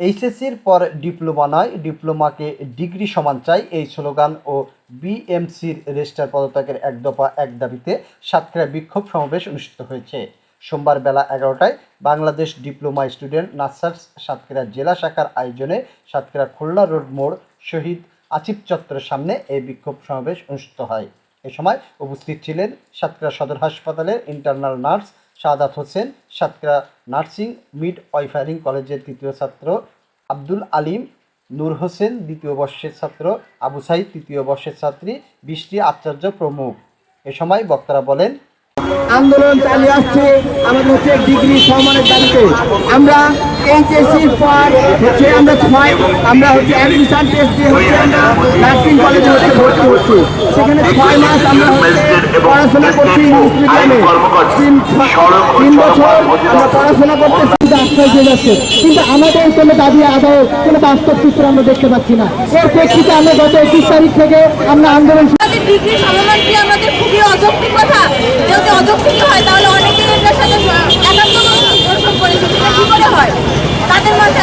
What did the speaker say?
এইচএসসির পর ডিপ্লোমা নয়, ডিপ্লোমাকে ডিগ্রি সমান চাই এই স্লোগান ও বিএমসির রেজিস্টার পদত্যাগের এক দফা, এক দাবিতে সাতক্ষীরা বিক্ষোভ সমাবেশ অনুষ্ঠিত হয়েছে। সোমবার বেলা এগারোটায় Bangladesh diploma student nurses Satkhira জেলা শাখার আয়োজনে সাতক্ষীরা খুলনা রোড মোড় শহীদ আসিফ চত্বরের সামনে এই বিক্ষোভ সমাবেশ অনুষ্ঠিত হয়। এ সময় উপস্থিত ছিলেন সাতক্ষীরা সদর হাসপাতালের internal nurse Sadat Hossain, Satkhira nursing, midwifery কলেজের তৃতীয় ছাত্র, আব্দুল আলিম, নূর হোসেন দ্বিতীয় বর্ষের ছাত্র, আবু সাইদ তৃতীয় বর্ষের ছাত্রী, বৃষ্টি আচার্য প্রমুখ। এ সময় বক্তারা বলেন, আন্দোলন চালিয়ে আসছে আমাদের হচ্ছে ডিগ্রি সম্মানের দাবিতে। আমরা এইচএসসি পর হচ্ছে আমরা ছয়, আমরা হচ্ছে অ্যাডমিশন টেস্ট দিয়ে হচ্ছে আমরা নার্সিং কলেজে হচ্ছে ভর্তি করছি সেখানে ছয় মাস আমরা পড়াশোনা করছি ইংলিশ মিডিয়ামে তিন বছর আমরা পড়াশোনা করতেছি কিন্তু আমাদের কোনো দাবি আদায় কোনো বাস্তব চিত্র আমরা দেখতে পাচ্ছি না। এর প্রেক্ষিতে আমরা গত একুশ তারিখ থেকে আমরা আন্দোলন আমাদের খুবই কথা। যদি অযৌক্তিক হয় তাহলে অনেকেই এটার সাথে তাদের মাঝে